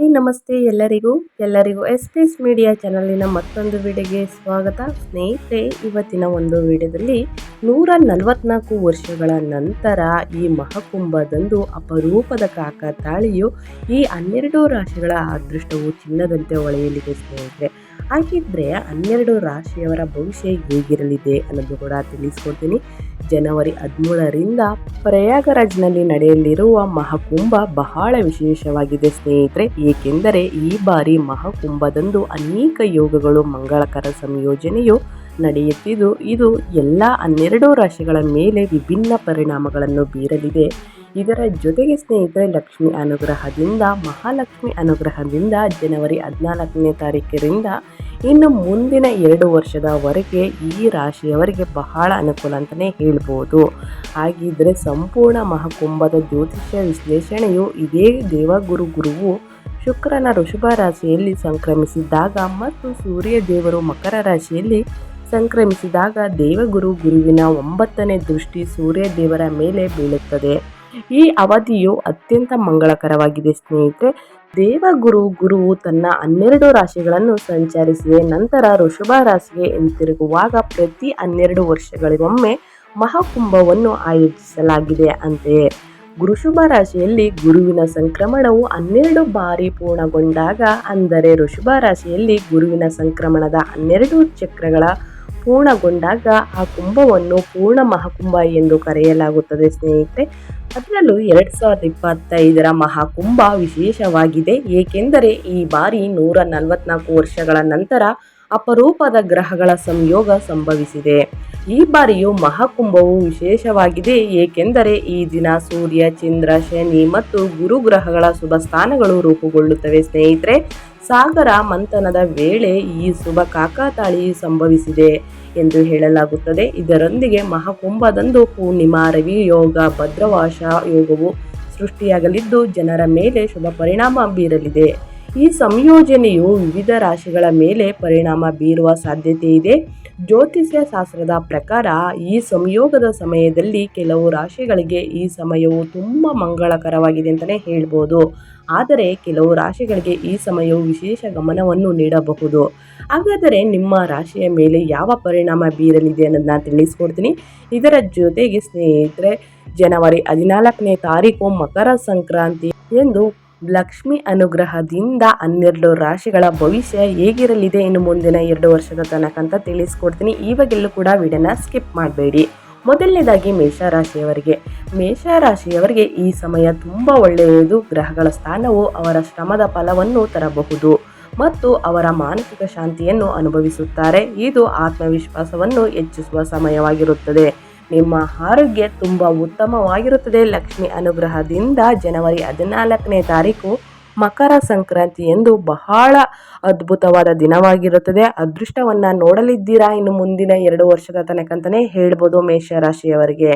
ಹೇ, ನಮಸ್ತೆ ಎಲ್ಲರಿಗೂ. ಎಲ್ಲರಿಗೂ ಎಸ್ ಪಿ ಎಸ್ ಮೀಡಿಯಾ ಚಾನಲಿನ ಮತ್ತೊಂದು ವಿಡಿಯೋಗೆ ಸ್ವಾಗತ. ಸ್ನೇಹಿತರೆ, ಇವತ್ತಿನ ಒಂದು ವಿಡಿಯೋದಲ್ಲಿ ನೂರ ನಲವತ್ನಾಲ್ಕು ವರ್ಷಗಳ ನಂತರ ಈ ಮಹಾಕುಂಭದಂದು ಅಪರೂಪದ ಕಾಕ ತಾಳಿಯು ಈ ಹನ್ನೆರಡು ರಾಶಿಗಳ ಅದೃಷ್ಟವು ಚಿನ್ನದಂತೆ ಒಳೆಯಲಿದೆ ಸ್ನೇಹಿತರೆ. ಹಾಗಿದ್ರೆ ಹನ್ನೆರಡು ರಾಶಿಯವರ ಭವಿಷ್ಯ ಹೇಗಿರಲಿದೆ ಅನ್ನೋದು ಕೂಡ ತಿಳಿಸ್ಕೊಡ್ತೀನಿ. ಜನವರಿ ಹದಿಮೂರರಿಂದ ಪ್ರಯಾಗರಾಜ್ನಲ್ಲಿ ನಡೆಯಲಿರುವ ಮಹಾಕುಂಭ ಬಹಳ ವಿಶೇಷವಾಗಿದೆ ಸ್ನೇಹಿತರೆ. ಏಕೆಂದರೆ ಈ ಬಾರಿ ಮಹಾಕುಂಭದಂದು ಅನೇಕ ಯೋಗಗಳು, ಮಂಗಳಕರ ಸಂಯೋಜನೆಯು ನಡೆಯುತ್ತಿದ್ದು, ಇದು ಎಲ್ಲ ಹನ್ನೆರಡು ರಾಶಿಗಳ ಮೇಲೆ ವಿಭಿನ್ನ ಪರಿಣಾಮಗಳನ್ನು ಬೀರಲಿದೆ. ಇದರ ಜೊತೆಗೆ ಸ್ನೇಹಿತರೆ, ಲಕ್ಷ್ಮಿ ಅನುಗ್ರಹದಿಂದ, ಮಹಾಲಕ್ಷ್ಮಿ ಅನುಗ್ರಹದಿಂದ ಜನವರಿ ಹದಿನಾಲ್ಕನೇ ತಾರೀಕಿನಿಂದ ಇನ್ನು ಮುಂದಿನ ಎರಡು ವರ್ಷದವರೆಗೆ ಈ ರಾಶಿಯವರಿಗೆ ಬಹಳ ಅನುಕೂಲ ಅಂತಲೇ ಹೇಳ್ಬೋದು. ಹಾಗಿದ್ದರೆ ಸಂಪೂರ್ಣ ಮಹಾಕುಂಭದ ಜ್ಯೋತಿಷ್ಯ ವಿಶ್ಲೇಷಣೆಯು ಇದೇ ದೇವಗುರು ಗುರುವು ಶುಕ್ರನ ಋಷಭ ರಾಶಿಯಲ್ಲಿ ಸಂಕ್ರಮಿಸಿದಾಗ ಮತ್ತು ಸೂರ್ಯ ದೇವರು ಮಕರ ರಾಶಿಯಲ್ಲಿ ಸಂಕ್ರಮಿಸಿದಾಗ ದೇವಗುರು ಗುರುವಿನ ಒಂಬತ್ತನೇ ದೃಷ್ಟಿ ಸೂರ್ಯ ದೇವರ ಮೇಲೆ ಬೀಳುತ್ತದೆ. ಈ ಅವಧಿಯು ಅತ್ಯಂತ ಮಂಗಳಕರವಾಗಿದೆ, ಸ್ನೇಹಿತರೆ. ದೇವಗುರು ಗುರುವು ತನ್ನ ಹನ್ನೆರಡು ರಾಶಿಗಳನ್ನು ಸಂಚರಿಸಿದೆ. ನಂತರ ಋಷಭ ರಾಶಿಗೆ ಹಿಂತಿರುಗುವಾಗ ಪ್ರತಿ ಹನ್ನೆರಡು ವರ್ಷಗಳಿಗೊಮ್ಮೆ ಮಹಾಕುಂಭವನ್ನು ಆಯೋಜಿಸಲಾಗಿದೆ ಅಂತೆಯೇ. ಗುರುಶುಭ ರಾಶಿಯಲ್ಲಿ ಗುರುವಿನ ಸಂಕ್ರಮಣವು ಹನ್ನೆರಡು ಬಾರಿ ಪೂರ್ಣಗೊಂಡಾಗ, ಅಂದರೆ ಋಷಭ ರಾಶಿಯಲ್ಲಿ ಗುರುವಿನ ಸಂಕ್ರಮಣದ ಹನ್ನೆರಡು ಚಕ್ರಗಳ ಪೂರ್ಣಗೊಂಡಾಗ ಆ ಕುಂಭವನ್ನು ಪೂರ್ಣ ಮಹಾಕುಂಭ ಎಂದು ಕರೆಯಲಾಗುತ್ತದೆ, ಸ್ನೇಹಿತರೆ. ಅದರಲ್ಲೂ ಎರಡು ಸಾವಿರದ ಇಪ್ಪತ್ತೈದರ ಮಹಾಕುಂಭ ವಿಶೇಷವಾಗಿದೆ. ಏಕೆಂದರೆ ಈ ಬಾರಿ ನೂರ ನಲವತ್ನಾಲ್ಕು ವರ್ಷಗಳ ನಂತರ ಅಪರೂಪದ ಗ್ರಹಗಳ ಸಂಯೋಗ ಸಂಭವಿಸಿದೆ. ಈ ಬಾರಿಯು ಮಹಾಕುಂಭವು ವಿಶೇಷವಾಗಿದೆ. ಏಕೆಂದರೆ ಈ ದಿನ ಸೂರ್ಯ, ಚಂದ್ರ, ಶನಿ ಮತ್ತು ಗುರು ಗ್ರಹಗಳ ಶುಭ ಸ್ಥಾನಗಳು ರೂಪುಗೊಳ್ಳುತ್ತವೆ, ಸ್ನೇಹಿತರೆ. ಸಾಗರ ಮಂಥನದ ವೇಳೆ ಈ ಶುಭ ಕಾಕಾತಾಳಿ ಸಂಭವಿಸಿದೆ ಎಂದು ಹೇಳಲಾಗುತ್ತದೆ. ಇದರೊಂದಿಗೆ ಮಹಾಕುಂಭದಂದು ಪೂರ್ಣಿಮಾ, ರವಿ ಯೋಗ, ಭದ್ರವಾಶ ಯೋಗವು ಸೃಷ್ಟಿಯಾಗಲಿದ್ದು ಜನರ ಮೇಲೆ ಶುಭ ಪರಿಣಾಮ ಬೀರಲಿದೆ. ಈ ಸಂಯೋಜನೆಯು ವಿವಿಧ ರಾಶಿಗಳ ಮೇಲೆ ಪರಿಣಾಮ ಬೀರುವ ಸಾಧ್ಯತೆ ಇದೆ. ಜ್ಯೋತಿಷ್ಯ ಶಾಸ್ತ್ರದ ಪ್ರಕಾರ ಈ ಸಂಯೋಗದ ಸಮಯದಲ್ಲಿ ಕೆಲವು ರಾಶಿಗಳಿಗೆ ಈ ಸಮಯವು ತುಂಬ ಮಂಗಳಕರವಾಗಿದೆ ಅಂತಲೇ ಹೇಳ್ಬೋದು. ಆದರೆ ಕೆಲವು ರಾಶಿಗಳಿಗೆ ಈ ಸಮಯವು ವಿಶೇಷ ಗಮನವನ್ನು ನೀಡಬಹುದು. ಹಾಗಾದರೆ ನಿಮ್ಮ ರಾಶಿಯ ಮೇಲೆ ಯಾವ ಪರಿಣಾಮ ಬೀರಲಿದೆ ಅನ್ನೋದನ್ನ ತಿಳಿಸ್ಕೊಡ್ತೀನಿ. ಇದರ ಜೊತೆಗೆ ಸ್ನೇಹಿತರೆ, ಜನವರಿ ಹದಿನಾಲ್ಕನೇ ತಾರೀಕು ಮಕರ ಸಂಕ್ರಾಂತಿ ಎಂದು ಲಕ್ಷ್ಮಿ ಅನುಗ್ರಹದಿಂದ ಹನ್ನೆರಡು ರಾಶಿಗಳ ಭವಿಷ್ಯ ಹೇಗಿರಲಿದೆ ಇನ್ನು ಮುಂದಿನ ಎರಡು ವರ್ಷದ ತನಕ ಅಂತ ತಿಳಿಸ್ಕೊಡ್ತೀನಿ. ಇವಾಗೆಲ್ಲೂ ಕೂಡ ವಿಡಿಯೋನ ಸ್ಕಿಪ್ ಮಾಡಬೇಡಿ. ಮೊದಲನೇದಾಗಿ ಮೇಷರಾಶಿಯವರಿಗೆ. ಮೇಷರಾಶಿಯವರಿಗೆ ಈ ಸಮಯ ತುಂಬ ಒಳ್ಳೆಯದು. ಗ್ರಹಗಳ ಸ್ಥಾನವು ಅವರ ಶ್ರಮದ ಫಲವನ್ನು ತರಬಹುದು ಮತ್ತು ಅವರ ಮಾನಸಿಕ ಶಾಂತಿಯನ್ನು ಅನುಭವಿಸುತ್ತಾರೆ. ಇದು ಆತ್ಮವಿಶ್ವಾಸವನ್ನು ಹೆಚ್ಚಿಸುವ ಸಮಯವಾಗಿರುತ್ತದೆ. ನಿಮ್ಮ ಆರೋಗ್ಯ ತುಂಬ ಉತ್ತಮವಾಗಿರುತ್ತದೆ. ಲಕ್ಷ್ಮಿ ಅನುಗ್ರಹದಿಂದ ಜನವರಿ ಹದಿನಾಲ್ಕನೇ ತಾರೀಕು ಮಕರ ಸಂಕ್ರಾಂತಿ ಎಂದು ಬಹಳ ಅದ್ಭುತವಾದ ದಿನವಾಗಿರುತ್ತದೆ. ಅದೃಷ್ಟವನ್ನು ನೋಡಲಿದ್ದೀರಾ? ಇನ್ನು ಮುಂದಿನ ಎರಡು ವರ್ಷದ ತನಕ ಅಂತಲೇ ಹೇಳ್ಬೋದು ಮೇಷರಾಶಿಯವರಿಗೆ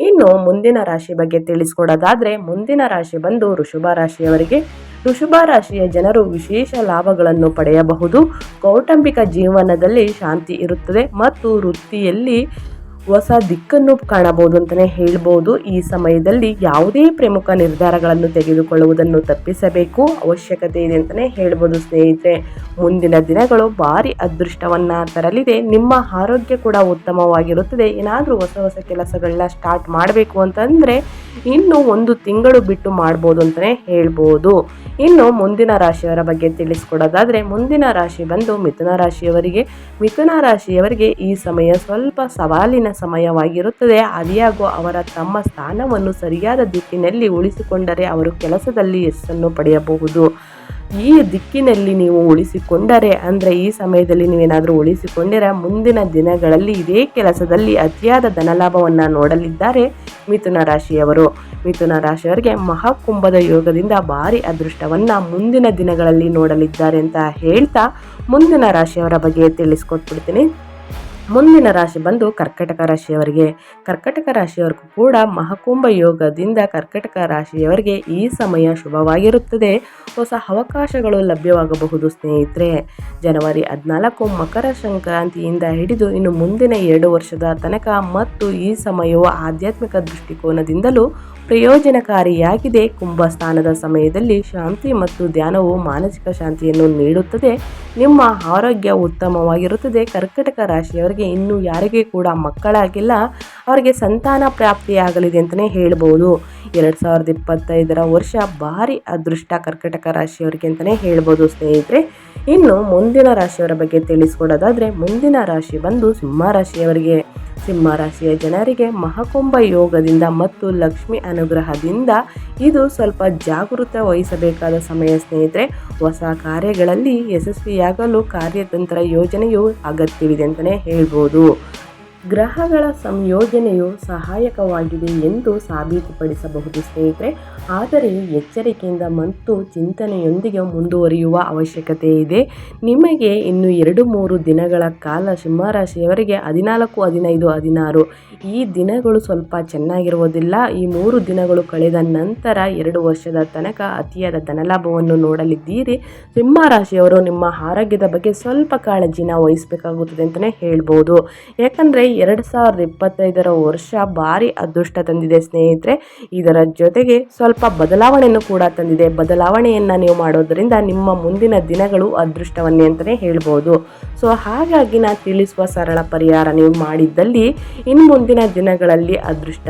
ಇನ್ನು ಮುಂದಿನ ರಾಶಿ ಬಗ್ಗೆ ತಿಳಿಸ್ಕೊಡೋದಾದರೆ, ಮುಂದಿನ ರಾಶಿ ಬಂದು ಋಷಭ ರಾಶಿಯವರಿಗೆ. ಋಷಭ ರಾಶಿಯ ಜನರು ವಿಶೇಷ ಲಾಭಗಳನ್ನು ಪಡೆಯಬಹುದು. ಕೌಟುಂಬಿಕ ಜೀವನದಲ್ಲಿ ಶಾಂತಿ ಇರುತ್ತದೆ ಮತ್ತು ವೃತ್ತಿಯಲ್ಲಿ ಹೊಸ ದಿಕ್ಕನ್ನು ಕಾಣಬಹುದು ಅಂತಲೇ ಹೇಳ್ಬೋದು. ಈ ಸಮಯದಲ್ಲಿ ಯಾವುದೇ ಪ್ರಮುಖ ನಿರ್ಧಾರಗಳನ್ನು ತೆಗೆದುಕೊಳ್ಳುವುದನ್ನು ತಪ್ಪಿಸಬೇಕು. ಅವಶ್ಯಕತೆ ಇದೆ ಅಂತಲೇ ಹೇಳ್ಬೋದು ಸ್ನೇಹಿತರೆ. ಮುಂದಿನ ದಿನಗಳು ಭಾರಿ ಅದೃಷ್ಟವನ್ನು ತರಲಿದೆ. ನಿಮ್ಮ ಆರೋಗ್ಯ ಕೂಡ ಉತ್ತಮವಾಗಿರುತ್ತದೆ. ಏನಾದರೂ ಹೊಸ ಹೊಸ ಕೆಲಸಗಳನ್ನ ಸ್ಟಾರ್ಟ್ ಮಾಡಬೇಕು ಅಂತಂದರೆ ಇನ್ನು ಒಂದು ತಿಂಗಳು ಬಿಟ್ಟು ಮಾಡ್ಬೋದು ಅಂತಲೇ ಹೇಳ್ಬೋದು. ಇನ್ನು ಮುಂದಿನ ರಾಶಿಯವರ ಬಗ್ಗೆ ತಿಳಿಸ್ಕೊಡೋದಾದರೆ, ಮುಂದಿನ ರಾಶಿ ಬಂದು ಮಿಥುನ ರಾಶಿಯವರಿಗೆ ಮಿಥುನ ರಾಶಿಯವರಿಗೆ ಈ ಸಮಯ ಸ್ವಲ್ಪ ಸವಾಲಿನ ಸಮಯವಾಗಿರುತ್ತದೆ. ಆದಿಯಾಗೂ ಅವರ ತಮ್ಮ ಸ್ಥಾನವನ್ನು ಸರಿಯಾದ ದಿಕ್ಕಿನಲ್ಲಿ ಉಳಿಸಿಕೊಂಡರೆ ಅವರು ಕೆಲಸದಲ್ಲಿ ಯಶಸ್ಸನ್ನು ಪಡೆಯಬಹುದು. ಈ ದಿಕ್ಕಿನಲ್ಲಿ ನೀವು ಉಳಿಸಿಕೊಂಡರೆ, ಅಂದರೆ ಈ ಸಮಯದಲ್ಲಿ ನೀವೇನಾದರೂ ಉಳಿಸಿಕೊಂಡರೆ, ಮುಂದಿನ ದಿನಗಳಲ್ಲಿ ಇದೇ ಕೆಲಸದಲ್ಲಿ ಅತಿಯಾದ ಧನಲಾಭವನ್ನು ನೋಡಲಿದ್ದಾರೆ ಮಿಥುನ ರಾಶಿಯವರು. ಮಿಥುನ ರಾಶಿಯವರಿಗೆ ಮಹಾಕುಂಭದ ಯೋಗದಿಂದ ಭಾರಿ ಅದೃಷ್ಟವನ್ನು ಮುಂದಿನ ದಿನಗಳಲ್ಲಿ ನೋಡಲಿದ್ದಾರೆ ಅಂತ ಹೇಳ್ತಾ ಮುಂದಿನ ರಾಶಿಯವರ ಬಗ್ಗೆ ತಿಳಿಸ್ಕೊಟ್ಬಿಡ್ತೀನಿ. ಮುಂದಿನ ರಾಶಿ ಬಂದು ಕರ್ಕಟಕ ರಾಶಿಯವರಿಗೆ. ಕರ್ಕಟಕ ರಾಶಿಯವರಿಗೂ ಕೂಡ ಮಹಾಕುಂಭ ಯೋಗದಿಂದ ಕರ್ಕಟಕ ರಾಶಿಯವರಿಗೆ ಈ ಸಮಯ ಶುಭವಾಗಿರುತ್ತದೆ. ಹೊಸ ಅವಕಾಶಗಳು ಲಭ್ಯವಾಗಬಹುದು ಸ್ನೇಹಿತರೆ. ಜನವರಿ ಹದಿನಾಲ್ಕು ಮಕರ ಸಂಕ್ರಾಂತಿಯಿಂದ ಹಿಡಿದು ಇನ್ನು ಮುಂದಿನ ಎರಡು ವರ್ಷದ ತನಕ ಮತ್ತು ಈ ಸಮಯವು ಆಧ್ಯಾತ್ಮಿಕ ದೃಷ್ಟಿಕೋನದಿಂದಲೂ ಪ್ರಯೋಜನಕಾರಿಯಾಗಿದೆ. ಕುಂಭಸ್ಥಾನದ ಸಮಯದಲ್ಲಿ ಶಾಂತಿ ಮತ್ತು ಧ್ಯಾನವು ಮಾನಸಿಕ ಶಾಂತಿಯನ್ನು ನೀಡುತ್ತದೆ. ನಿಮ್ಮ ಆರೋಗ್ಯ ಉತ್ತಮವಾಗಿರುತ್ತದೆ. ಕರ್ಕಟಕ ರಾಶಿಯವರಿಗೆ ಇನ್ನೂ ಯಾರಿಗೆ ಕೂಡ ಮಕ್ಕಳಾಗಿಲ್ಲ. ಅವರಿಗೆ ಸಂತಾನ ಪ್ರಾಪ್ತಿಯಾಗಲಿದೆ ಅಂತಲೇ ಹೇಳ್ಬೋದು. ಎರಡು ಸಾವಿರದ ಇಪ್ಪತ್ತೈದರ ವರ್ಷ ಭಾರಿ ಅದೃಷ್ಟ ಕರ್ಕಟಕ ರಾಶಿಯವರಿಗೆ ಅಂತಲೇ ಹೇಳ್ಬೋದು ಸ್ನೇಹಿತರೆ. ಇನ್ನು ಮುಂದಿನ ರಾಶಿಯವರ ಬಗ್ಗೆ ತಿಳಿಸಿಕೊಡೋದಾದರೆ ಮುಂದಿನ ರಾಶಿ ಬಂದು ಸಿಂಹ ರಾಶಿಯವರಿಗೆ. ಸಿಂಹ ರಾಶಿಯ ಜನರಿಗೆ ಮಹಾಕುಂಭ ಯೋಗದಿಂದ ಮತ್ತು ಲಕ್ಷ್ಮಿ ಅನುಗ್ರಹದಿಂದ ಇದು ಸ್ವಲ್ಪ ಜಾಗೃತ ವಹಿಸಬೇಕಾದ ಸಮಯ ಸ್ನೇಹಿತರೆ. ಹೊಸ ಕಾರ್ಯಗಳಲ್ಲಿ ಯಶಸ್ವಿಯಾಗಲು ಕಾರ್ಯತಂತ್ರ ಯೋಜನೆಯು ಅಗತ್ಯವಿದೆ ಅಂತಲೇ ಹೇಳ್ಬೋದು. ಗ್ರಹಗಳ ಸಂಯೋಜನೆಯು ಸಹಾಯಕವಾಗಿದೆ ಎಂದು ಸಾಬೀತುಪಡಿಸಬಹುದು ಸ್ನೇಹಿತರೆ. ಆದರೆ ಎಚ್ಚರಿಕೆಯಿಂದ ಮತ್ತು ಚಿಂತನೆಯೊಂದಿಗೆ ಮುಂದುವರಿಯುವ ಅವಶ್ಯಕತೆ ಇದೆ. ನಿಮಗೆ ಇನ್ನು ಎರಡು ಮೂರು ದಿನಗಳ ಕಾಲ ಸಿಂಹರಾಶಿಯವರಿಗೆ ಹದಿನಾಲ್ಕು, ಹದಿನೈದು, ಹದಿನಾರು ಈ ದಿನಗಳು ಸ್ವಲ್ಪ ಚೆನ್ನಾಗಿರುವುದಿಲ್ಲ. ಈ ಮೂರು ದಿನಗಳು ಕಳೆದ ನಂತರ ಎರಡು ವರ್ಷದ ತನಕ ಅತಿಯಾದ ಧನಲಾಭವನ್ನು ನೋಡಲಿದ್ದೀರಿ. ಸಿಂಹರಾಶಿಯವರು ನಿಮ್ಮ ಆರೋಗ್ಯದ ಬಗ್ಗೆ ಸ್ವಲ್ಪ ಕಾಳಜಿನ ವಹಿಸಬೇಕಾಗುತ್ತದೆ ಅಂತಲೇ ಹೇಳ್ಬೋದು. ಯಾಕಂದರೆ ಎರಡು ಸಾವಿರದ ಇಪ್ಪತ್ತೈದರ ವರ್ಷ ಭಾರಿ ಅದೃಷ್ಟ ತಂದಿದೆ, ಸ್ನೇಹಿತರೆ. ಇದರ ಜೊತೆಗೆ ಸ್ವಲ್ಪ ಬದಲಾವಣೆಯನ್ನು ಕೂಡ ತಂದಿದೆ. ಬದಲಾವಣೆಯನ್ನು ನೀವು ಮಾಡೋದರಿಂದ ನಿಮ್ಮ ಮುಂದಿನ ದಿನಗಳು ಅದೃಷ್ಟವನ್ನೇ ಅಂತಲೇ ಹೇಳ್ಬೋದು. ಸೊ, ಹಾಗಾಗಿ ನಾನು ತಿಳಿಸುವ ಸರಳ ಪರಿಹಾರ ನೀವು ಮಾಡಿದ್ದಲ್ಲಿ ಇನ್ನು ಮುಂದಿನ ದಿನಗಳಲ್ಲಿ ಅದೃಷ್ಟ.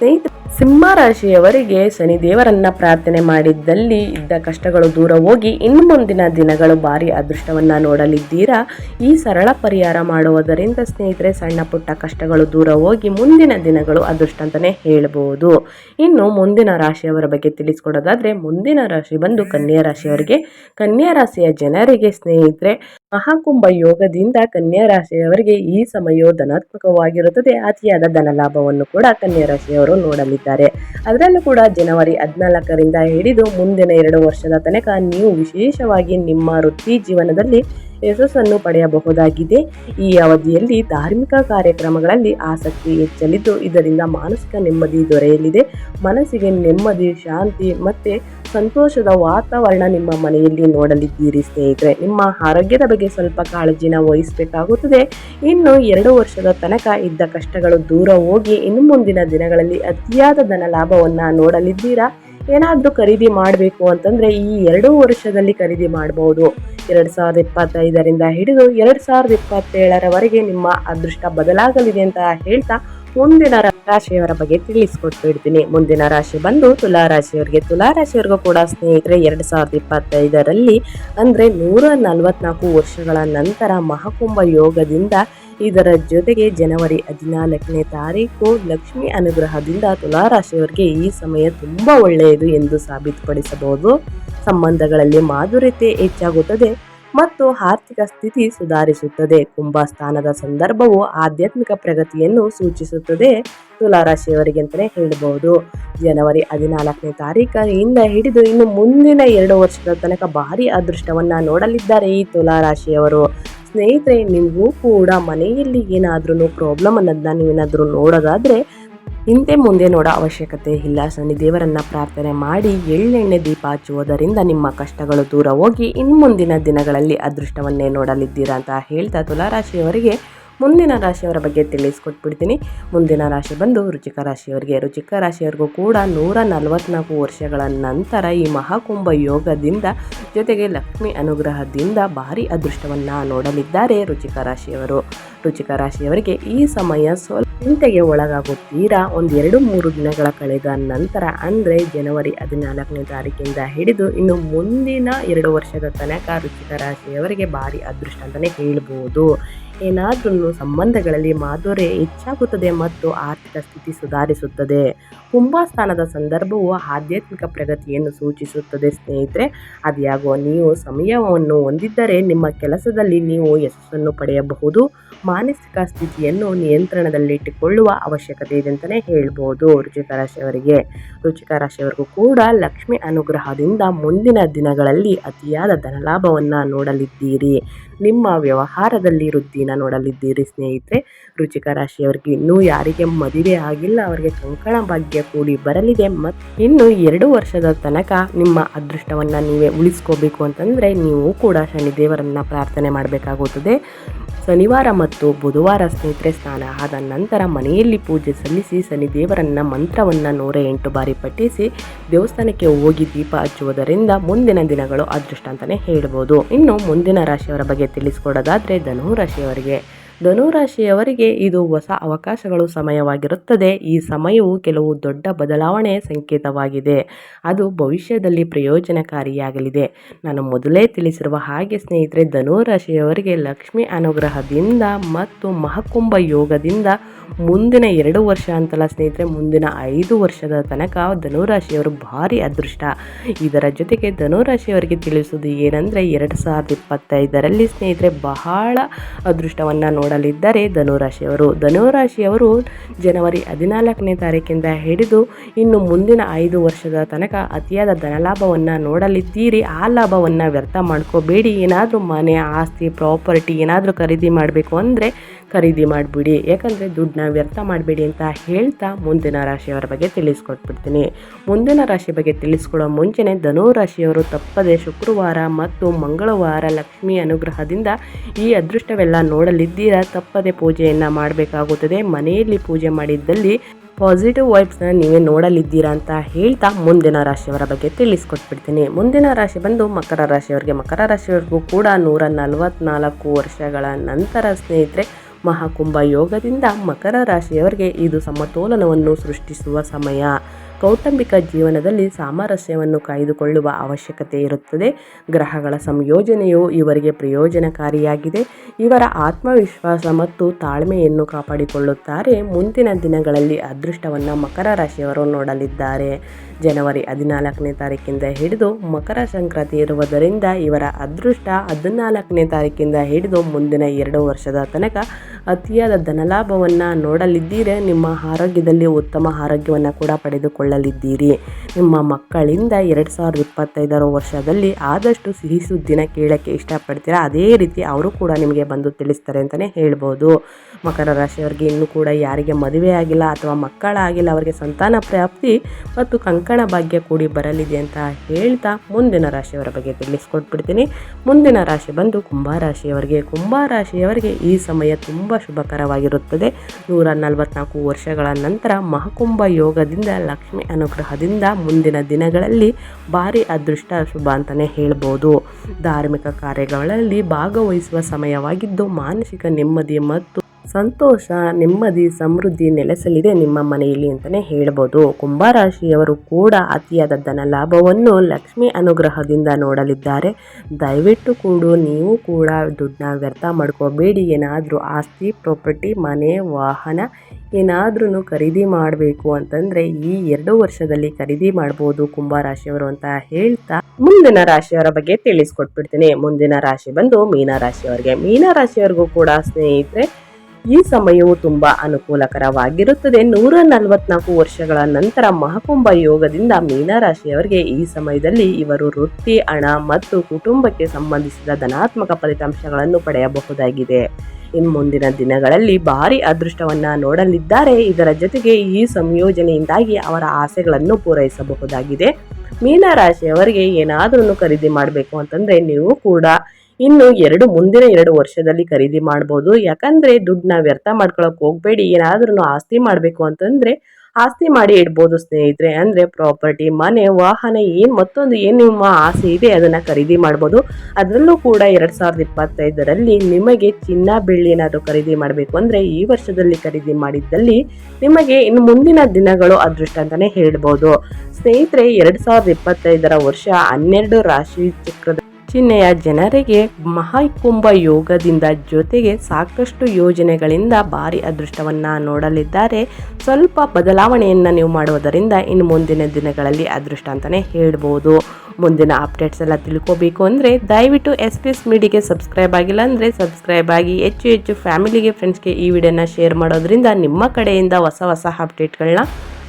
ಸ್ನೇಹಿತರೆ ಸಿಂಹ ರಾಶಿಯವರಿಗೆ ಶನಿ ದೇವರನ್ನ ಪ್ರಾರ್ಥನೆ ಮಾಡಿದ್ದಲ್ಲಿ ಇದ್ದ ಕಷ್ಟಗಳು ದೂರ ಹೋಗಿ ಇನ್ನು ಮುಂದಿನ ದಿನಗಳು ಭಾರಿ ಅದೃಷ್ಟವನ್ನ ನೋಡಲಿದ್ದೀರಾ? ಈ ಸರಳ ಪರಿಹಾರ ಮಾಡುವುದರಿಂದ ಸ್ನೇಹಿತರೆ ಸಣ್ಣ ಪುಟ್ಟ ಕಷ್ಟಗಳು ದೂರ ಹೋಗಿ ಮುಂದಿನ ದಿನಗಳು ಅದೃಷ್ಟ ಅಂತಾನೆ ಹೇಳಬಹುದು ಇನ್ನು ಮುಂದಿನ ರಾಶಿಯವರ ಬಗ್ಗೆ ತಿಳಿಸ್ಕೊಡೋದಾದ್ರೆ ಮುಂದಿನ ರಾಶಿ ಬಂದು ಕನ್ಯಾ ರಾಶಿಯವರಿಗೆ. ಕನ್ಯಾ ರಾಶಿಯ ಜನರಿಗೆ ಸ್ನೇಹಿತರೆ ಮಹಾಕುಂಭ ಯೋಗದಿಂದ ಕನ್ಯಾ ರಾಶಿಯವರಿಗೆ ಈ ಸಮಯವು ಧನಾತ್ಮಕವಾಗಿರುತ್ತದೆ. ಅತಿಯಾದ ಧನ ಲಾಭವನ್ನು ಕೂಡ ಕನ್ಯಾ ರಾಶಿಯವರು ನೋಡಲಿದ್ದಾರೆ. ಅದರಲ್ಲೂ ಕೂಡ ಜನವರಿ ಹದಿನಾಲ್ಕರಿಂದ ಹಿಡಿದು ಮುಂದಿನ ಎರಡು ವರ್ಷದ ತನಕ ನೀವು ವಿಶೇಷವಾಗಿ ನಿಮ್ಮ ವೃತ್ತಿ ಜೀವನದಲ್ಲಿ ಯಶಸ್ಸನ್ನು ಪಡೆಯಬಹುದಾಗಿದೆ. ಈ ಅವಧಿಯಲ್ಲಿ ಧಾರ್ಮಿಕ ಕಾರ್ಯಕ್ರಮಗಳಲ್ಲಿ ಆಸಕ್ತಿ ಹೆಚ್ಚಲಿದ್ದು, ಇದರಿಂದ ಮಾನಸಿಕ ನೆಮ್ಮದಿ ದೊರೆಯಲಿದೆ. ಮನಸ್ಸಿಗೆ ನೆಮ್ಮದಿ, ಶಾಂತಿ ಮತ್ತು ಸಂತೋಷದ ವಾತಾವರಣ ನಿಮ್ಮ ಮನೆಯಲ್ಲಿ ನೋಡಲಿದ್ದೀರಿ ಸ್ನೇಹಿತರೆ. ನಿಮ್ಮ ಆರೋಗ್ಯದ ಬಗ್ಗೆ ಸ್ವಲ್ಪ ಕಾಳಜಿನ ವಹಿಸಬೇಕಾಗುತ್ತದೆ. ಇನ್ನು ಎರಡು ವರ್ಷದ ತನಕ ಇದ್ದ ಕಷ್ಟಗಳು ದೂರ ಹೋಗಿ ಇನ್ನು ಮುಂದಿನ ದಿನಗಳಲ್ಲಿ ಅತಿಯಾದ ಧನ ಲಾಭವನ್ನು ನೋಡಲಿದ್ದೀರಾ? ಏನಾದರೂ ಖರೀದಿ ಮಾಡಬೇಕು ಅಂತಂದರೆ ಈ ಎರಡು ವರ್ಷದಲ್ಲಿ ಖರೀದಿ ಮಾಡಬಹುದು ಎರಡು ಸಾವಿರದ ಇಪ್ಪತ್ತೈದರಿಂದ ಹಿಡಿದು ಎರಡು ಸಾವಿರದ ಇಪ್ಪತ್ತೇಳರವರೆಗೆ ನಿಮ್ಮ ಅದೃಷ್ಟ ಬದಲಾಗಲಿದೆ ಅಂತ ಹೇಳ್ತಾ ಮುಂದಿನ ರಾಶಿಯವರ ಬಗ್ಗೆ ತಿಳಿಸ್ಕೊಟ್ಬಿಡ್ತೀನಿ ಮುಂದಿನ ರಾಶಿ ಬಂದು ತುಲಾ ರಾಶಿಯವರಿಗೆ, ತುಲಾ ರಾಶಿಯವರಿಗೂ ಕೂಡ ಸ್ನೇಹಿತರೆ, ಎರಡು ಸಾವಿರದ ಇಪ್ಪತ್ತೈದರಲ್ಲಿ ಅಂದರೆ ನೂರ ನಲವತ್ನಾಲ್ಕು ವರ್ಷಗಳ ನಂತರ ಮಹಾಕುಂಭ ಯೋಗದಿಂದ ಇದರ ಜೊತೆಗೆ ಜನವರಿ ಹದಿನಾಲ್ಕನೇ ತಾರೀಕು ಲಕ್ಷ್ಮಿ ಅನುಗ್ರಹದಿಂದ ತುಲಾ ರಾಶಿಯವರಿಗೆ ಈ ಸಮಯ ತುಂಬ ಒಳ್ಳೆಯದು ಎಂದು ಸಾಬೀತುಪಡಿಸಬಹುದು. ಸಂಬಂಧಗಳಲ್ಲಿ ಮಾಧುರ್ಯತೆ ಹೆಚ್ಚಾಗುತ್ತದೆ ಮತ್ತು ಆರ್ಥಿಕ ಸ್ಥಿತಿ ಸುಧಾರಿಸುತ್ತದೆ. ಕುಂಭಸ್ಥಾನದ ಸಂದರ್ಭವು ಆಧ್ಯಾತ್ಮಿಕ ಪ್ರಗತಿಯನ್ನು ಸೂಚಿಸುತ್ತದೆ. ತುಲಾರಾಶಿಯವರಿಗೆ ಅಂತಲೇ ಹೇಳಬಹುದು. ಜನವರಿ ಹದಿನಾಲ್ಕನೇ ತಾರೀಕಿನಿಂದ ಹಿಡಿದು ಇನ್ನು ಮುಂದಿನ ಎರಡು ವರ್ಷದ ತನಕ ಭಾರಿ ಅದೃಷ್ಟವನ್ನು ನೋಡಲಿದ್ದಾರೆ ಈ ತುಲಾರಾಶಿಯವರು. ಸ್ನೇಹಿತರೆ, ನಿಮಗೂ ಕೂಡ ಮನೆಯಲ್ಲಿ ಏನಾದ್ರೂ ಪ್ರಾಬ್ಲಮ್ ಅನ್ನೋದನ್ನ ನೀವೇನಾದರೂ ನೋಡೋದಾದರೆ ಹಿಂದೆ ಮುಂದೆ ನೋಡೋ ಅವಶ್ಯಕತೆ ಇಲ್ಲ. ಸನ್ನಿ ದೇವರನ್ನ ಪ್ರಾರ್ಥನೆ ಮಾಡಿ ಎಳ್ಳೆಣ್ಣೆ ದೀಪ ಹಚ್ಚುವುದರಿಂದ ನಿಮ್ಮ ಕಷ್ಟಗಳು ದೂರ ಹೋಗಿ ಇನ್ನು ಮುಂದಿನ ದಿನಗಳಲ್ಲಿ ಅದೃಷ್ಟವನ್ನೇ ನೋಡಲಿದ್ದೀರಾ ಅಂತ ಹೇಳ್ತಾ ತುಲಾರಾಶಿಯವರಿಗೆ ಮುಂದಿನ ರಾಶಿಯವರ ಬಗ್ಗೆ ತಿಳಿಸ್ಕೊಟ್ಬಿಡ್ತೀನಿ. ಮುಂದಿನ ರಾಶಿ ಬಂದು ರುಚಿಕ ರಾಶಿಯವರಿಗೆ. ರುಚಿಕ ರಾಶಿಯವರಿಗೂ ಕೂಡ ನೂರ ನಲವತ್ನಾಲ್ಕು ವರ್ಷಗಳ ನಂತರ ಈ ಮಹಾಕುಂಭ ಯೋಗದಿಂದ ಜೊತೆಗೆ ಲಕ್ಷ್ಮಿ ಅನುಗ್ರಹದಿಂದ ಭಾರಿ ಅದೃಷ್ಟವನ್ನು ನೋಡಲಿದ್ದಾರೆ ರುಚಿಕ ರಾಶಿಯವರು. ರುಚಿಕ ರಾಶಿಯವರಿಗೆ ಈ ಸಮಯ ಸ್ವಲ್ಪ ಚಿಂತೆಗೆ ಒಳಗಾಗುತ್ತೀರಾ? ಒಂದು ಎರಡು ಮೂರು ದಿನಗಳ ಕಳೆದ ನಂತರ ಅಂದರೆ ಜನವರಿ ಹದಿನಾಲ್ಕನೇ ತಾರೀಕಿಂದ ಹಿಡಿದು ಇನ್ನು ಮುಂದಿನ ಎರಡು ವರ್ಷದ ತನಕ ರುಚಿಕ ರಾಶಿಯವರಿಗೆ ಭಾರಿ ಅದೃಷ್ಟ ಅಂತಲೇ ಹೇಳ್ಬೋದು. ಏನಾದ್ರೂ ಸಂಬಂಧಗಳಲ್ಲಿ ಮಾಧುರ್ಯ ಹೆಚ್ಚಾಗುತ್ತದೆ ಮತ್ತು ಆರ್ಥಿಕ ಸ್ಥಿತಿ ಸುಧಾರಿಸುತ್ತದೆ. ಕುಂಭಸ್ಥಾನದ ಸಂದರ್ಭವು ಆಧ್ಯಾತ್ಮಿಕ ಪ್ರಗತಿಯನ್ನು ಸೂಚಿಸುತ್ತದೆ ಸ್ನೇಹಿತರೆ. ಅದ್ಯಾಗೋ ನೀವು ಸಮಯವನ್ನು ಹೊಂದಿದ್ದರೆ ನಿಮ್ಮ ಕೆಲಸದಲ್ಲಿ ನೀವು ಯಶಸ್ಸನ್ನು ಪಡೆಯಬಹುದು. ಮಾನಸಿಕ ಸ್ಥಿತಿಯನ್ನು ನಿಯಂತ್ರಣದಲ್ಲಿಟ್ಟುಕೊಳ್ಳುವ ಅವಶ್ಯಕತೆ ಇದೆ ಅಂತಲೇ ಹೇಳ್ಬೋದು ರುಚಿಕ ರಾಶಿಯವರಿಗೆ. ರುಚಿಕ ರಾಶಿಯವರಿಗೂ ಕೂಡ ಲಕ್ಷ್ಮಿ ಅನುಗ್ರಹದಿಂದ ಮುಂದಿನ ದಿನಗಳಲ್ಲಿ ಅತಿಯಾದ ಧನಲಾಭವನ್ನು ನೋಡಲಿದ್ದೀರಿ. ನಿಮ್ಮ ವ್ಯವಹಾರದಲ್ಲಿ ವೃದ್ಧಿನ ನೋಡಲಿದ್ದೀರಿ ಸ್ನೇಹಿತರೆ. ರುಚಿಕ ರಾಶಿಯವರಿಗೆ ಇನ್ನೂ ಯಾರಿಗೆ ಮದುವೆ ಆಗಿಲ್ಲ, ಅವರಿಗೆ ಕಂಕಣ ಭಾಗ್ಯ ಕೂಡಿ ಬರಲಿದೆ. ಮತ್ತು ಇನ್ನು ಎರಡು ವರ್ಷದ ತನಕ ನಿಮ್ಮ ಅದೃಷ್ಟವನ್ನು ನೀವೇ ಉಳಿಸ್ಕೋಬೇಕು ಅಂತಂದರೆ ನೀವು ಕೂಡ ಶನಿ ದೇವರನ್ನ ಪ್ರಾರ್ಥನೆ ಮಾಡಬೇಕಾಗುತ್ತದೆ. ಶನಿವಾರ ಮತ್ತು ಬುಧವಾರ ಸ್ನೇಹಿತರೆ, ಸ್ನಾನ ಆದ ನಂತರ ಮನೆಯಲ್ಲಿ ಪೂಜೆ ಸಲ್ಲಿಸಿ, ಶನಿ ದೇವರನ್ನ ಮಂತ್ರವನ್ನು ನೂರ ಎಂಟು ಬಾರಿ ಪಠಿಸಿ, ದೇವಸ್ಥಾನಕ್ಕೆ ಹೋಗಿ ದೀಪ ಹಚ್ಚುವುದರಿಂದ ಮುಂದಿನ ದಿನಗಳು ಅದೃಷ್ಟ ಅಂತಲೇ ಹೇಳ್ಬೋದು. ಇನ್ನು ಮುಂದಿನ ರಾಶಿಯವರ ಬಗ್ಗೆ ತಿಳಿಸ್ಕೊಡೋದಾದರೆ ಧನುರಾಶಿಯವರಿಗೆ. ಧನುರಾಶಿಯವರಿಗೆ ಇದು ಹೊಸ ಅವಕಾಶಗಳು ಸಮಯವಾಗಿರುತ್ತದೆ. ಈ ಸಮಯವು ಕೆಲವು ದೊಡ್ಡ ಬದಲಾವಣೆ ಸಂಕೇತವಾಗಿದೆ. ಅದು ಭವಿಷ್ಯದಲ್ಲಿ ಪ್ರಯೋಜನಕಾರಿಯಾಗಲಿದೆ. ನಾನು ಮೊದಲೇ ತಿಳಿಸಿರುವ ಹಾಗೆ ಸ್ನೇಹಿತರೆ, ಧನುರಾಶಿಯವರಿಗೆ ಲಕ್ಷ್ಮಿ ಅನುಗ್ರಹದಿಂದ ಮತ್ತು ಮಹಕುಂಭ ಯೋಗದಿಂದ ಮುಂದಿನ ಎರಡು ವರ್ಷ ಅಂತಲ್ಲ ಸ್ನೇಹಿತರೆ, ಮುಂದಿನ ಐದು ವರ್ಷದ ತನಕ ಧನುರಾಶಿಯವರು ಭಾರಿ ಅದೃಷ್ಟ. ಇದರ ಜೊತೆಗೆ ಧನುರಾಶಿಯವರಿಗೆ ತಿಳಿಸುವುದು ಏನಂದರೆ, ಎರಡು ಸಾವಿರದ ಇಪ್ಪತ್ತೈದರಲ್ಲಿ ಸ್ನೇಹಿತರೆ, ಬಹಳ ಅದೃಷ್ಟವನ್ನು ನೋಡಲಿದ್ದಾರೆ ಧನುರಾಶಿಯವರು. ಧನುರಾಶಿಯವರು ಜನವರಿ ಹದಿನಾಲ್ಕನೇ ತಾರೀಕಿಂದ ಹಿಡಿದು ಇನ್ನು ಮುಂದಿನ ಐದು ವರ್ಷದ ತನಕ ಅತಿಯಾದ ಧನಲಾಭವನ್ನು ನೋಡಲಿದ್ದೀರಿ. ಆ ಲಾಭವನ್ನು ವ್ಯರ್ಥ ಮಾಡ್ಕೋಬೇಡಿ. ಏನಾದರೂ ಮನೆ, ಆಸ್ತಿ, ಪ್ರಾಪರ್ಟಿ ಏನಾದರೂ ಖರೀದಿ ಮಾಡಬೇಕು ಅಂದರೆ ಖರೀದಿ ಮಾಡಿಬಿಡಿ. ಯಾಕಂದರೆ ದುಡ್ಡನ್ನ ವ್ಯರ್ಥ ಮಾಡಬೇಡಿ ಅಂತ ಹೇಳ್ತಾ ಮುಂದಿನ ರಾಶಿಯವರ ಬಗ್ಗೆ ತಿಳಿಸ್ಕೊಟ್ಬಿಡ್ತೀನಿ. ಮುಂದಿನ ರಾಶಿ ಬಗ್ಗೆ ತಿಳಿಸ್ಕೊಡೋ ಮುಂಚೆನೇ ಧನು ರಾಶಿಯವರು ತಪ್ಪದೆ ಶುಕ್ರವಾರ ಮತ್ತು ಮಂಗಳವಾರ ಲಕ್ಷ್ಮಿ ಅನುಗ್ರಹದಿಂದ ಈ ಅದೃಷ್ಟವೆಲ್ಲ ನೋಡಲಿದ್ದೀರಾ? ತಪ್ಪದೆ ಪೂಜೆಯನ್ನು ಮಾಡಬೇಕಾಗುತ್ತದೆ. ಮನೆಯಲ್ಲಿ ಪೂಜೆ ಮಾಡಿದ್ದಲ್ಲಿ ಪಾಸಿಟಿವ್ ವೈಬ್ಸ್ನ ನೀವೇ ನೋಡಲಿದ್ದೀರಾ ಅಂತ ಹೇಳ್ತಾ ಮುಂದಿನ ರಾಶಿಯವರ ಬಗ್ಗೆ ತಿಳಿಸ್ಕೊಟ್ಬಿಡ್ತೀನಿ. ಮುಂದಿನ ರಾಶಿ ಬಂದು ಮಕರ ರಾಶಿಯವರಿಗೆ. ಮಕರ ರಾಶಿಯವರಿಗೂ ಕೂಡ ನೂರ ನಲವತ್ನಾಲ್ಕು ವರ್ಷಗಳ ನಂತರ ಸ್ನೇಹಿತರೆ ಮಹಾಕುಂಭ ಯೋಗದಿಂದ ಮಕರ ರಾಶಿಯವರಿಗೆ ಇದು ಸಮತೋಲನವನ್ನು ಸೃಷ್ಟಿಸುವ ಸಮಯ. ಕೌಟುಂಬಿಕ ಜೀವನದಲ್ಲಿ ಸಾಮರಸ್ಯವನ್ನು ಕಾಯ್ದುಕೊಳ್ಳುವ ಅವಶ್ಯಕತೆ ಇರುತ್ತದೆ. ಗ್ರಹಗಳ ಸಂಯೋಜನೆಯು ಇವರಿಗೆ ಪ್ರಯೋಜನಕಾರಿಯಾಗಿದೆ. ಇವರ ಆತ್ಮವಿಶ್ವಾಸ ಮತ್ತು ತಾಳ್ಮೆಯನ್ನು ಕಾಪಾಡಿಕೊಳ್ಳುತ್ತಾರೆ. ಮುಂದಿನ ದಿನಗಳಲ್ಲಿ ಅದೃಷ್ಟವನ್ನು ಮಕರ ರಾಶಿಯವರು ನೋಡಲಿದ್ದಾರೆ. ಜನವರಿ ಹದಿನಾಲ್ಕನೇ ತಾರೀಕಿಂದ ಹಿಡಿದು ಮಕರ ಸಂಕ್ರಾಂತಿ ಇರುವುದರಿಂದ ಇವರ ಅದೃಷ್ಟ ಹದಿನಾಲ್ಕನೇ ತಾರೀಕಿಂದ ಹಿಡಿದು ಮುಂದಿನ ಎರಡು ವರ್ಷದ ತನಕ ಅತಿಯಾದ ಧನಲಾಭವನ್ನು ನೋಡಲಿದ್ದೀರಿ. ನಿಮ್ಮ ಆರೋಗ್ಯದಲ್ಲಿ ಉತ್ತಮ ಆರೋಗ್ಯವನ್ನು ಕೂಡ ಪಡೆದುಕೊಳ್ಳಲಿದ್ದೀರಿ. ನಿಮ್ಮ ಮಕ್ಕಳಿಂದ ಎರಡು ಸಾವಿರದ ಇಪ್ಪತ್ತೈದರ ವರ್ಷದಲ್ಲಿ ಆದಷ್ಟು ಸಿಹಿ ಸುದ್ದಿನ ಕೇಳೋಕ್ಕೆ ಇಷ್ಟಪಡ್ತೀರಾ? ಅದೇ ರೀತಿ ಅವರು ಕೂಡ ನಿಮಗೆ ಬಂದು ತಿಳಿಸ್ತಾರೆ ಅಂತಲೇ ಹೇಳ್ಬೋದು. ಮಕರ ರಾಶಿಯವರಿಗೆ ಇನ್ನೂ ಕೂಡ ಯಾರಿಗೆ ಮದುವೆ ಆಗಿಲ್ಲ ಅಥವಾ ಮಕ್ಕಳಾಗಿಲ್ಲ, ಅವರಿಗೆ ಸಂತಾನ ಪ್ರಾಪ್ತಿ ಮತ್ತು ಕಂಕಣ ಭಾಗ್ಯ ಕೂಡಿ ಬರಲಿದೆ ಅಂತ ಹೇಳ್ತಾ ಮುಂದಿನ ರಾಶಿಯವರ ಬಗ್ಗೆ ತಿಳಿಸ್ಕೊಟ್ಬಿಡ್ತೀನಿ. ಮುಂದಿನ ರಾಶಿ ಬಂದು ಕುಂಭರಾಶಿಯವರಿಗೆ. ಕುಂಭರಾಶಿಯವರಿಗೆ ಈ ಸಮಯ ತುಂಬ ಶುಭಕರವಾಗಿರುತ್ತದೆ. ನೂರ ನಲವತ್ನಾಲ್ಕು ವರ್ಷಗಳ ನಂತರ ಮಹಾಕುಂಭ ಯೋಗದಿಂದ ಲಕ್ಷ್ಮಿ ಅನುಗ್ರಹದಿಂದ ಮುಂದಿನ ದಿನಗಳಲ್ಲಿ ಭಾರಿ ಅದೃಷ್ಟ ಶುಭ ಅಂತಲೇ ಹೇಳ್ಬೋದು. ಧಾರ್ಮಿಕ ಕಾರ್ಯಗಳಲ್ಲಿ ಭಾಗವಹಿಸುವ ಸಮಯವಾಗಿದ್ದು ಮಾನಸಿಕ ನೆಮ್ಮದಿ ಮತ್ತು ಸಂತೋಷ, ನೆಮ್ಮದಿ, ಸಮೃದ್ಧಿ ನೆಲೆಸಲಿದೆ ನಿಮ್ಮ ಮನೆಯಲ್ಲಿ ಅಂತಲೇ ಹೇಳ್ಬೋದು. ಕುಂಭರಾಶಿಯವರು ಕೂಡ ಅತಿಯಾದ ಧನ ಲಾಭವನ್ನು ಲಕ್ಷ್ಮಿ ಅನುಗ್ರಹದಿಂದ ನೋಡಲಿದ್ದಾರೆ. ದಯವಿಟ್ಟು ಕೂಡ, ನೀವು ಕೂಡ ದುಡ್ಡನ್ನ ವ್ಯರ್ಥ ಮಾಡ್ಕೋಬೇಡಿ. ಏನಾದರೂ ಆಸ್ತಿ, ಪ್ರಾಪರ್ಟಿ, ಮನೆ, ವಾಹನ ಏನಾದ್ರೂ ಖರೀದಿ ಮಾಡಬೇಕು ಅಂತಂದರೆ ಈ ಎರಡು ವರ್ಷದಲ್ಲಿ ಖರೀದಿ ಮಾಡ್ಬೋದು ಕುಂಭರಾಶಿಯವರು ಅಂತ ಹೇಳ್ತಾ ಮುಂದಿನ ರಾಶಿಯವರ ಬಗ್ಗೆ ತಿಳಿಸ್ಕೊಟ್ಬಿಡ್ತೀನಿ. ಮುಂದಿನ ರಾಶಿ ಬಂದು ಮೀನರಾಶಿಯವರಿಗೆ. ಮೀನರಾಶಿಯವರಿಗೂ ಕೂಡ ಸ್ನೇಹಿತರೆ ಈ ಸಮಯವು ತುಂಬಾ ಅನುಕೂಲಕರವಾಗಿರುತ್ತದೆ. ನೂರ ನಲವತ್ನಾಲ್ಕು ವರ್ಷಗಳ ನಂತರ ಮಹಾಕುಂಭ ಯೋಗದಿಂದ ಮೀನರಾಶಿಯವರಿಗೆ ಈ ಸಮಯದಲ್ಲಿ ಇವರು ವೃತ್ತಿ, ಹಣ ಮತ್ತು ಕುಟುಂಬಕ್ಕೆ ಸಂಬಂಧಿಸಿದ ಧನಾತ್ಮಕ ಫಲಿತಾಂಶಗಳನ್ನು ಪಡೆಯಬಹುದಾಗಿದೆ. ಇನ್ನು ಮುಂದಿನ ದಿನಗಳಲ್ಲಿ ಭಾರಿ ಅದೃಷ್ಟವನ್ನ ನೋಡಲಿದ್ದಾರೆ. ಇದರ ಜೊತೆಗೆ ಈ ಸಂಯೋಜನೆಯಿಂದಾಗಿ ಅವರ ಆಸೆಗಳನ್ನು ಪೂರೈಸಬಹುದಾಗಿದೆ. ಮೀನರಾಶಿಯವರಿಗೆ ಏನಾದರೂ ಖರೀದಿ ಮಾಡಬೇಕು ಅಂತಂದ್ರೆ ನೀವು ಕೂಡ ಇನ್ನು ಎರಡು ಮುಂದಿನ ಎರಡು ವರ್ಷದಲ್ಲಿ ಖರೀದಿ ಮಾಡ್ಬೋದು. ಯಾಕಂದ್ರೆ ದುಡ್ಡನ್ನ ವ್ಯರ್ಥ ಮಾಡ್ಕೊಳಕ್ ಹೋಗ್ಬೇಡಿ. ಏನಾದ್ರೂ ಆಸ್ತಿ ಮಾಡಬೇಕು ಅಂತಂದ್ರೆ ಆಸ್ತಿ ಮಾಡಿ ಇಡ್ಬೋದು ಸ್ನೇಹಿತರೆ. ಅಂದ್ರೆ ಪ್ರಾಪರ್ಟಿ, ಮನೆ, ವಾಹನ, ಏನು ಮತ್ತೊಂದು, ಏನು ನಿಮ್ಮ ಆಸೆ ಇದೆ ಅದನ್ನ ಖರೀದಿ ಮಾಡ್ಬೋದು. ಅದರಲ್ಲೂ ಕೂಡ ಎರಡ್ ಸಾವಿರದ ಇಪ್ಪತ್ತೈದರಲ್ಲಿ ನಿಮಗೆ ಚಿನ್ನ, ಬೆಳ್ಳಿ ಏನಾದರೂ ಖರೀದಿ ಮಾಡಬೇಕು ಅಂದ್ರೆ ಈ ವರ್ಷದಲ್ಲಿ ಖರೀದಿ ಮಾಡಿದ್ದಲ್ಲಿ ನಿಮಗೆ ಇನ್ನು ಮುಂದಿನ ದಿನಗಳು ಅದೃಷ್ಟ ಅಂತಾನೆ ಹೇಳ್ಬೋದು. ಸ್ನೇಹಿತರೆ, ಎರಡ್ ಸಾವಿರದ ಇಪ್ಪತ್ತೈದರ ವರ್ಷ ಹನ್ನೆರಡು ರಾಶಿ ಚಕ್ರದ ಚಿಹ್ನೆಯ ಜನರಿಗೆ ಮಹಾಕುಂಭ ಯೋಗದಿಂದ ಜೊತೆಗೆ ಸಾಕಷ್ಟು ಯೋಜನೆಗಳಿಂದ ಭಾರಿ ಅದೃಷ್ಟವನ್ನ ನೋಡಲಿದ್ದಾರೆ. ಸ್ವಲ್ಪ ಬದಲಾವಣೆಯನ್ನು ನೀವು ಮಾಡುವುದರಿಂದ ಇನ್ನು ಮುಂದಿನ ದಿನಗಳಲ್ಲಿ ಅದೃಷ್ಟ ಅಂತಲೇ ಹೇಳ್ಬೋದು. ಮುಂದಿನ ಅಪ್ಡೇಟ್ಸ್ ಎಲ್ಲ ತಿಳ್ಕೋಬೇಕು ಅಂದರೆ ದಯವಿಟ್ಟು ಎಸ್ ಪಿ ಎಸ್ ಮೀಡಿಗೆ ಸಬ್ಸ್ಕ್ರೈಬ್ ಆಗಿಲ್ಲ ಅಂದರೆ ಸಬ್ಸ್ಕ್ರೈಬ್ ಆಗಿ ಹೆಚ್ಚು ಹೆಚ್ಚು ಫ್ಯಾಮಿಲಿಗೆ ಫ್ರೆಂಡ್ಸ್ಗೆ ಈ ವಿಡಿಯೋನ ಶೇರ್ ಮಾಡೋದ್ರಿಂದ ನಿಮ್ಮ ಕಡೆಯಿಂದ ಹೊಸ ಹೊಸ ಅಪ್ಡೇಟ್ಗಳನ್ನ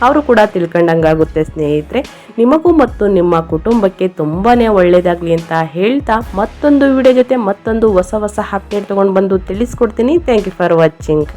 ಅವರು ಕೂಡ ತಿಳ್ಕೊಂಡಂಗಾಗುತ್ತೆ ಸ್ನೇಹಿತರೆ. ನಿಮಗೂ ಮತ್ತು ನಿಮ್ಮ ಕುಟುಂಬಕ್ಕೆ ತುಂಬಾ ಒಳ್ಳೆಯದಾಗಲಿ ಅಂತ ಹೇಳ್ತಾ ಮತ್ತೊಂದು ವಿಡಿಯೋ ಜೊತೆ ಮತ್ತೊಂದು ಹೊಸ ಹೊಸ ಅಪ್ಡೇಟ್ ತೊಗೊಂಡು ಬಂದು ತಿಳಿಸ್ಕೊಡ್ತೀನಿ. Thank you for watching